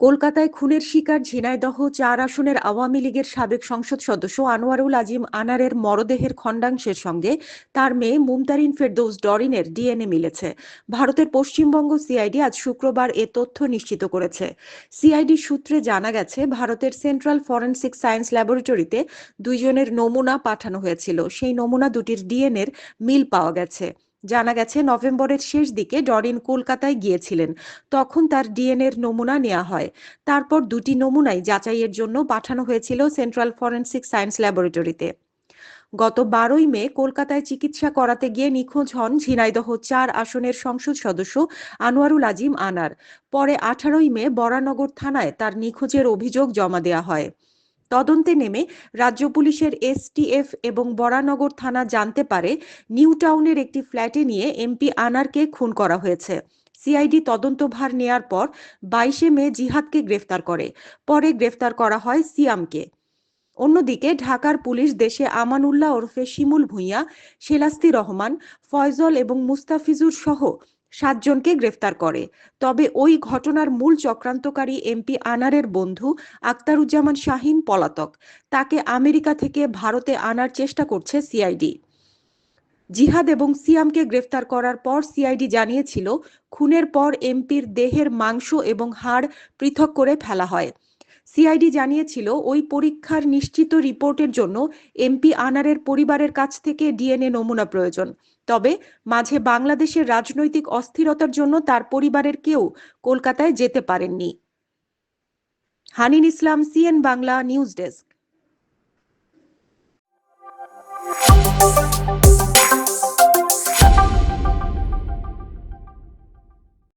কলকাতায় খুনের শিকার ঝিনাইদহ চার আসনের আওয়ামী লীগের সাবেক সংসদ সদস্য আনোয়ারুল আজিম আনারের মরদেহের খণ্ডাংশের সঙ্গে তার মেয়ে মুমতারিন ফেরদৌস ডরিনের ডিএনএ মিলেছে। ভারতের পশ্চিমবঙ্গ সিআইডি আজ শুক্রবার এ তথ্য নিশ্চিত করেছে। সিআইডি সূত্রে জানা গেছে, ভারতের সেন্ট্রাল ফরেনসিক সায়েন্স ল্যাবরেটরিতে দুইজনের নমুনা পাঠানো হয়েছিল। সেই নমুনা দুটির ডিএনএর মিল পাওয়া গেছে। জানা গেছে, নভেম্বরের শেষ দিকে ডরিন কলকাতায় গিয়েছিলেন। তখন তার ডিএনএর নমুনা নেওয়া হয়। তারপর দুটি নমুনাই যাচাইয়ের জন্য পাঠানো হয়েছিল সেন্ট্রাল ফরেনসিক সায়েন্স ল্যাবরেটরিতে। গত বারোই মে কলকাতায় চিকিৎসা করাতে গিয়ে নিখোঁজ হন ঝিনাইদহ চার আসনের সংসদ সদস্য আনোয়ারুল আজিম আনার। পরে আঠারোই মে বরানগর থানায় তার নিখোঁজের অভিযোগ জমা দেওয়া হয়। তদন্তে নেমে রাজ্য পুলিশের এসটিএফ এবং বরানগর থানা জানতে পারে নিউ টাউনের একটি ফ্ল্যাটে নিয়ে এমপি আনারকে খুন করা হয়েছে। সিআইডি তদন্তভার নেয়ার পর বাইশে মে জিহাদকে গ্রেফতার করে। পরে গ্রেফতার করা হয় সিয়ামকে। অন্যদিকে ঢাকার পুলিশ দেশে আমানুল্লাহ ওরফে শিমুল ভুঁইয়া, শেলাস্তি রহমান, ফয়জল এবং মুস্তাফিজুর সহ সাতজনকে গ্রেফতার করে। তবে ওই ঘটনার মূল চক্রান্তকারী এমপি আনারের বন্ধু আক্তারুজ্জামান শাহিন পলাতক। তাকে আমেরিকা থেকে ভারতে আনার চেষ্টা করছে সিআইডি। জিহাদ এবং সিয়ামকে গ্রেফতার করার পর সিআইডি জানিয়েছিল, খুনের পর এমপির দেহের মাংস এবং হাড় পৃথক করে ফেলা হয়। সিআইডি জানিয়েছিল, ওই পরীক্ষার নিশ্চিত রিপোর্টের জন্য এমপি আনারের পরিবারের কাছ থেকে ডিএনএ নমুনা প্রয়োজন। তবে মাঝে বাংলাদেশের রাজনৈতিক অস্থিরতার জন্য তার পরিবারের কেউ কলকাতায় যেতে পারেননি। Hanin Islam CN Bangla news desk